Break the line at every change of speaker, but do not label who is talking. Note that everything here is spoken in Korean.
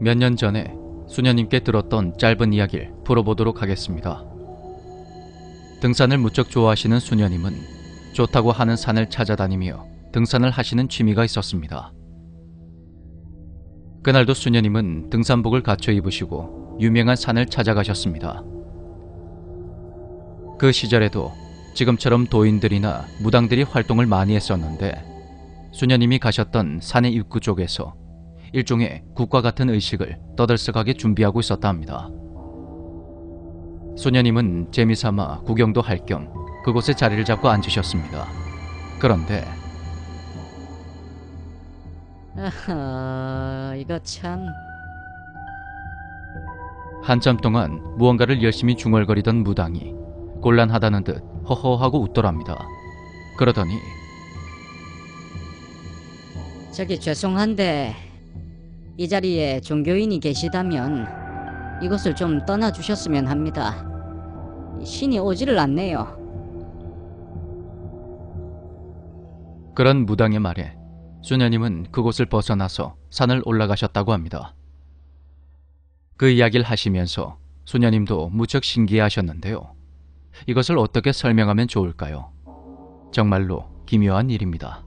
몇 년 전에 수녀님께 들었던 짧은 이야기를 풀어보도록 하겠습니다. 등산을 무척 좋아하시는 수녀님은 좋다고 하는 산을 찾아다니며 등산을 하시는 취미가 있었습니다. 그날도 수녀님은 등산복을 갖춰 입으시고 유명한 산을 찾아가셨습니다. 그 시절에도 지금처럼 도인들이나 무당들이 활동을 많이 했었는데 수녀님이 가셨던 산의 입구 쪽에서 일종의 국과 같은 의식을 떠들썩하게 준비하고 있었다 합니다. 소녀님은 재미삼아 구경도 할 겸 그곳에 자리를 잡고 앉으셨습니다. 그런데
아하, 이거 참.
한참 동안 무언가를 열심히 중얼거리던 무당이 곤란하다는 듯 허허하고 웃더랍니다. 그러더니
저기 죄송한데 이 자리에 종교인이 계시다면 이곳을 좀 떠나 주셨으면 합니다. 신이 오지를 않네요.
그런 무당의 말에 수녀님은 그곳을 벗어나서 산을 올라가셨다고 합니다. 그 이야기를 하시면서 수녀님도 무척 신기해하셨는데요. 이것을 어떻게 설명하면 좋을까요? 정말로 기묘한 일입니다.